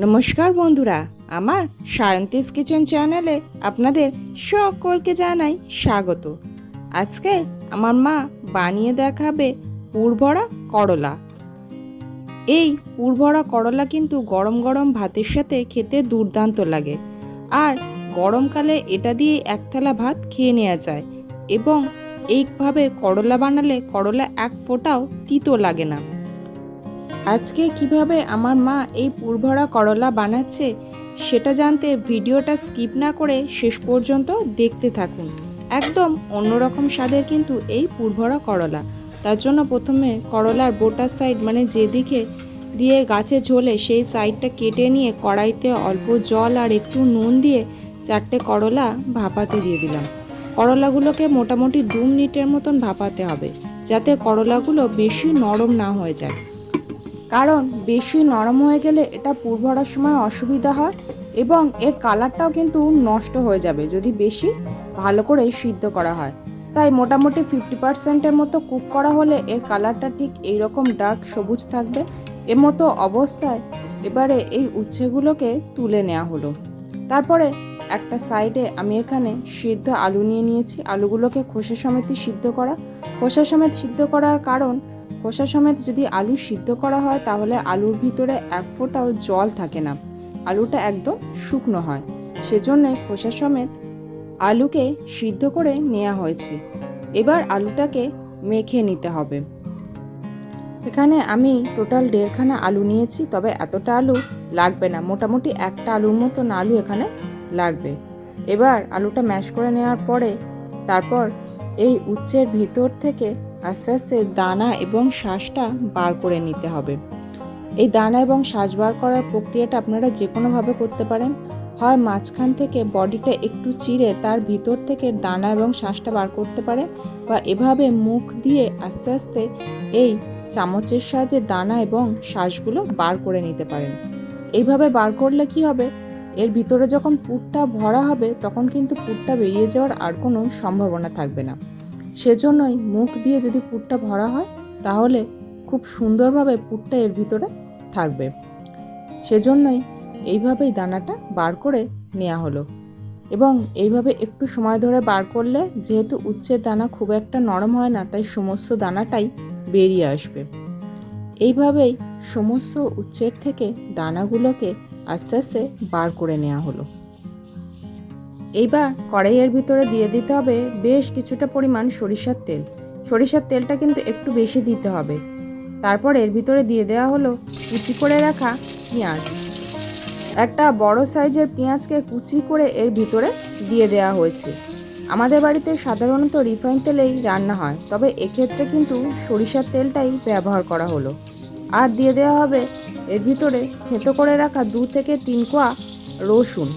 নমস্কার বন্ধুরা, আমার সায়ন্তিস কিচেন চ্যানেলে আপনাদের সকলকে জানাই স্বাগত। আজকে আমার মা বানিয়ে দেখাবে পুরভরা করলা। এই পুরভরা করলা কিন্তু গরম গরম ভাতের সাথে খেতে দুর্দান্ত লাগে। আর গরমকালে এটা দিয়ে এক থালা ভাত খেয়ে নেওয়া যায় এবং এইভাবে করলা বানালে করলা এক ফোঁটাও তিতো লাগে না। আজকে কীভাবে আমার মা এই পুরভরা করলা বানাচ্ছে, সেটা জানতে ভিডিওটা স্কিপ না করে শেষ পর্যন্ত দেখতে থাকুন। একদম অন্যরকম স্বাদের কিন্তু এই পুরভরা করলা। তার জন্য প্রথমে করলার বোটার সাইড মানে যেদিকে দিয়ে গাছে ঝোলে, সেই সাইডটা কেটে নিয়ে কড়াইতে অল্প জল আর একটু নুন দিয়ে চারটে করলা ভাপাতে দিয়ে দিলাম। করলাগুলোকে মোটামুটি দু মিনিটের মতন ভাপাতে হবে, যাতে করলাগুলো বেশি নরম না হয়ে যায়। কারণ বেশি নরম হয়ে গেলে এটা পুরভরার সময় অসুবিধা হয় এবং এর কালারটাও কিন্তু নষ্ট হয়ে যাবে যদি বেশি ভালো করে সিদ্ধ করা হয়। তাই মোটামুটি ফিফটি পার্সেন্টের মতো কুক করা হলে এর কালারটা ঠিক এইরকম ডার্ক সবুজ থাকবে। এর মতো অবস্থায় এবারে এই উচ্ছেগুলোকে তুলে নেওয়া হলো। তারপরে একটা সাইডে আমি এখানে সিদ্ধ আলু নিয়ে নিয়েছি। আলুগুলোকে খোসা সমেতই সিদ্ধ করা। খোসা সমেত সিদ্ধ করার কারণ খোসা সমেত যদি আলু সিদ্ধ করা হয়, তাহলে আলুর ভিতরে এক ফোঁটাও জল থাকে না। আলুটা একদম শুকনো হয়। সেজন্যই খোসা সমেত আলুকে সিদ্ধ করে নেওয়া হয়েছে। এবার আলুটাকে মেখে নিতে হবে। এখানে আমি টোটাল দেড়খানা আলু নিয়েছি, তবে এতটা আলু লাগবে না। মোটামুটি একটা আলুর মতন আলু এখানে লাগবে। এবার আলুটা ম্যাশ করে নেওয়ার পরে, তারপর এই উচ্ছের ভিতর থেকে আস্তে আস্তে দানা এবং শ্বাসটা বার করে নিতে হবে। এই দানা এবং শ্বাস বার করার প্রক্রিয়াটা আপনারা যে কোনোভাবে করতে পারেন। হয় মাঝখান থেকে বডিটা একটু চিরে তার ভিতর থেকে দানা এবং শ্বাসটা বার করতে পারেন বা এভাবে মুখ দিয়ে আস্তে আস্তে এই চামচের সাহায্যে দানা এবং শ্বাসগুলো বার করে নিতে পারেন। এইভাবে বার করলে কি হবে? এর ভিতরে যখন পুরটা ভরা হবে তখন কিন্তু পুরটা বেরিয়ে যাওয়ার আর কোনো সম্ভাবনা থাকবে না। সেজন্যই মুখ দিয়ে যদি পুরটা ভরা হয়, তাহলে খুব সুন্দরভাবে পুরটা এর ভিতরে থাকবে। সেজন্যই এইভাবেই দানাটা বার করে নেওয়া হলো। এবং এইভাবে একটু সময় ধরে বার করলে যেহেতু উচ্ছের দানা খুব একটা নরম হয় না, তাই সমস্ত দানাটাই বেরিয়ে আসবে। এইভাবেই সমস্ত উচ্ছের থেকে দানাগুলোকে আস্তে আস্তে বার করে নেওয়া হলো। এইবার কড়াইয়ের ভিতরে দিয়ে দিতে হবে বেশ কিছুটা পরিমাণ সরিষার তেল। সরিষার তেলটা কিন্তু একটু বেশি দিতে হবে। তারপর এর ভিতরে দিয়ে দেওয়া হলো কুচি করে রাখা পেঁয়াজ। একটা বড় সাইজের পেঁয়াজকে কুচি করে এর ভিতরে দিয়ে দেওয়া হয়েছে। আমাদের বাড়িতে সাধারণত রিফাইন তেলেই রান্না হয়, তবে এক্ষেত্রে কিন্তু সরিষার তেলটাই ব্যবহার করা হলো। আর দিয়ে দেওয়া হবে এর ভিতরে থেতো করে রাখা দু থেকে তিন কোয়া রসুন।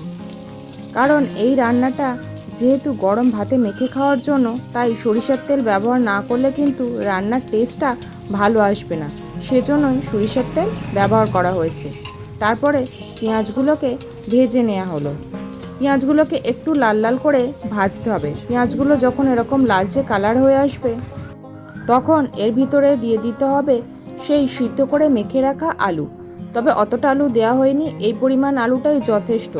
কারণ এই রান্নাটা যেহেতু গরম ভাতে মেখে খাওয়ার জন্য, তাই সরিষার তেল ব্যবহার না করলে কিন্তু রান্নার টেস্টটা ভালো আসবে না। সেজন্যই সরিষার তেল ব্যবহার করা হয়েছে। তারপরে পেঁয়াজগুলোকে ভেজে নেওয়া হলো। পেঁয়াজগুলোকে একটু লাল লাল করে ভাজতে হবে। পেঁয়াজগুলো যখন এরকম লালচে কালার হয়ে আসবে, তখন এর ভিতরে দিয়ে দিতে হবে সেই সিদ্ধ করে মেখে রাখা আলু। তবে অতটা আলু দেওয়া হয়নি, এই পরিমাণ আলুটাই যথেষ্ট।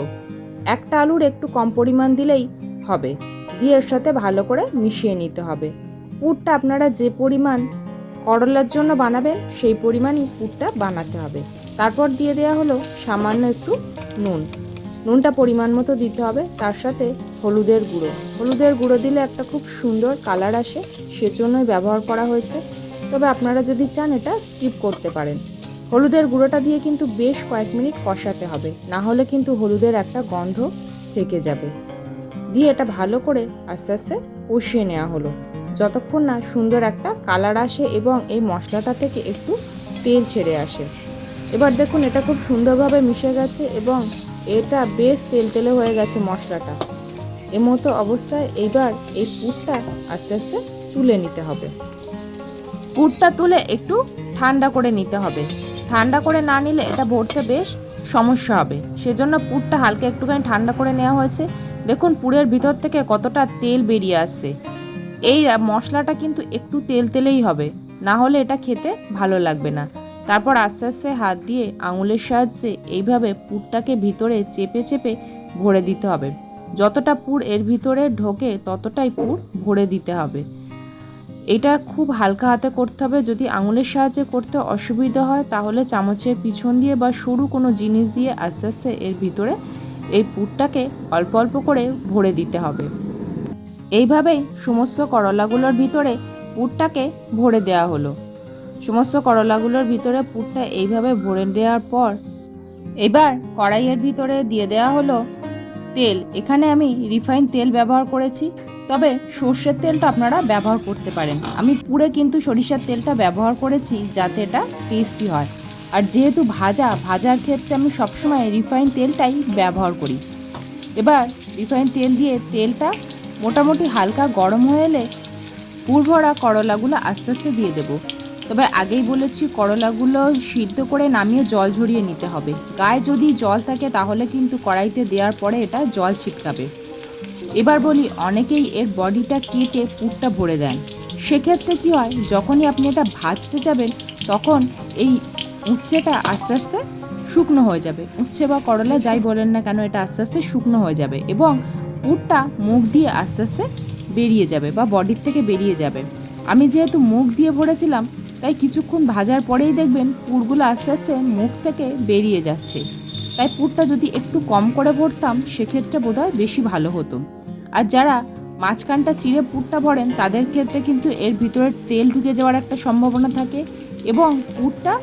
একটা আলুর একটু কম পরিমাণ দিলেই হবে। দিয়ে এর সাথে ভালো করে মিশিয়ে নিতে হবে। পুরটা আপনারা যে পরিমাণ করলার জন্য বানাবেন, সেই পরিমাণই পুরটা বানাতে হবে। তারপর দিয়ে দেওয়া হলো সামান্য একটু নুন। নুনটা পরিমাণ মতো দিতে হবে, তার সাথে হলুদের গুঁড়ো। হলুদের গুঁড়ো দিলে একটা খুব সুন্দর কালার আসে, সেজন্যই ব্যবহার করা হয়েছে। তবে আপনারা যদি চান এটা স্কিপ করতে পারেন। হলুদের গুঁড়োটা দিয়ে কিন্তু বেশ কয়েক মিনিট কষাতে হবে। না হলে কিন্তু হলুদের একটা গন্ধ থেকে যাবে। দিয়ে এটা ভালো করে আস্তে আস্তে কষিয়ে নেওয়া হলো। যতক্ষণ না সুন্দর একটা কালার আসে এবং এই মশলাটা থেকে একটু তেল ছেড়ে আসে। এবার দেখুন এটা খুব সুন্দরভাবে মিশে গেছে এবং এটা বেশ তেল তেলে হয়ে গেছে মশলাটা। এ মতো অবস্থায় এইবার এই পুরটা আস্তে আস্তে তুলে নিতে হবে। পুরটা তুলে একটু ঠান্ডা করে নিতে হবে। ঠান্ডা করে না নিলে এটা ভরতে বেশ সমস্যা হবে। সেজন্য পুরটা হালকা একটুখানি ঠান্ডা করে নেওয়া হয়েছে। দেখুন, পুরের ভিতর থেকে কতটা তেল বেরিয়ে আসছে। এই মশলাটা কিন্তু একটু তেল তেলেই হবে। না হলে এটা খেতে ভালো লাগবে না। তারপর আস্তে আস্তে হাত দিয়ে আঙুলের সাহায্যে এইভাবে পুরটাকে ভিতরে চেপে চেপে ভরে দিতে হবে। যতটা পুর এর ভিতরে ঢোকে, ততটাই পুর ভরে দিতে হবে। এটা খুব হালকা হাতে করতে হবে। যদি আঙুলের সাহায্যে করতে অসুবিধা হয়, তাহলে চামচের পিছন দিয়ে বা সরু কোনো জিনিস দিয়ে আস্তে আস্তে এর ভিতরে এই পুরটাকে অল্প অল্প করে ভরে দিতে হবে। এইভাবেই সমস্ত করলাগুলোর ভিতরে পুরটাকে ভরে দেওয়া হলো। সমস্ত করলাগুলোর ভিতরে পুরটা এইভাবে ভরে দেওয়ার পর এবার কড়াইয়ের ভিতরে দিয়ে দেওয়া হলো তেল, এখানে আমি রিফাইন তেল ব্যবহার করেছি, তবে সর্ষের তেলটা আপনারা ব্যবহার করতে পারেন। আমি পুরে কিন্তু সরিষার তেলটা ব্যবহার করেছি যাতে এটা টেস্টি হয়। আর যেহেতু ভাজা, ভাজার ক্ষেত্রে আমি সবসময় রিফাইন তেলটাই ব্যবহার করি। এবার রিফাইন তেল দিয়ে তেলটা মোটামুটি হালকা গরম হয়ে এলে পুরভরা করলাগুলো আস্তে আস্তে দিয়ে দেবো। তবে আগেই বলেছি, করলাগুলো সিদ্ধ করে নামিয়ে জল ঝরিয়ে নিতে হবে। গায়ে যদি জল থাকে তাহলে কিন্তু কড়াইতে দেওয়ার পরে এটা জল ছিটকাবে। এবার বলি, অনেকেই এর বডিটা কেটে পুরটা ভরে দেন। সেক্ষেত্রে কী হয়, যখনই আপনি এটা ভাজতে যাবেন, তখন এই উচ্ছেটা আস্তে আস্তে শুকনো হয়ে যাবে। উচ্ছে বা করলা যাই বলেন না কেন, এটা আস্তে আস্তে শুকনো হয়ে যাবে এবং পুরটা মুখ দিয়ে আস্তে আস্তে বেরিয়ে যাবে বা বডির থেকে বেরিয়ে যাবে। আমি যেহেতু মুখ দিয়ে ভরেছিলাম তাই কিছুক্ষণ ভাজার পরেই দেখবেন পুরগুলো আস্তে আস্তে মুখ থেকে বেরিয়ে যাচ্ছে। তাই পুরটা যদি একটু কম করে ভরতাম, সেক্ষেত্রে বোধহয় বেশি ভালো হতো। আর যারা মাঝখানটা চিড়ে পুরটা ভরেন, তাদের ক্ষেত্রে কিন্তু এর ভিতরে তেল ঢুকে যাওয়ার একটা সম্ভাবনা থাকে এবং পুরটা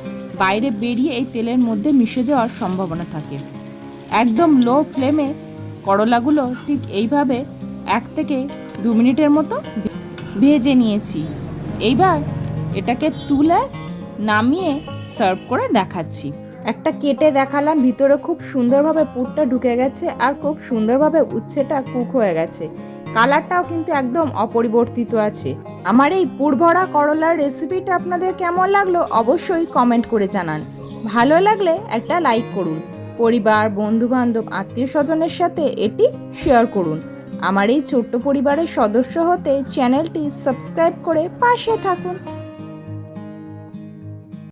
বাইরে বেরিয়ে এই তেলের মধ্যে মিশে যাওয়ার সম্ভাবনা থাকে। একদম লো ফ্লেমে করলাগুলো ঠিক এইভাবে এক থেকে দু মিনিটের মতো ভেজে নিয়েছি। এইবার এটাকে তুলে নামিয়ে সার্ভ করে দেখাচ্ছি। একটা কেটে দেখালাম, ভিতরে খুব সুন্দরভাবে পুরটা ঢুকে গেছে আর খুব সুন্দরভাবে উচ্ছেটা কুক হয়ে গেছে। কালারটাও কিন্তু একদম অপরিবর্তিত আছে। আমার এই পুরভরা করলার রেসিপিটা আপনাদের কেমন লাগল অবশ্যই কমেন্ট করে জানান। ভালো লাগলে একটা লাইক করুন, পরিবার বন্ধু বান্ধব আত্মীয় স্বজনের সাথে এটি শেয়ার করুন। আমার এই ছোট্ট পরিবারের সদস্য হতে চ্যানেলটি সাবস্ক্রাইব করে পাশে থাকুন।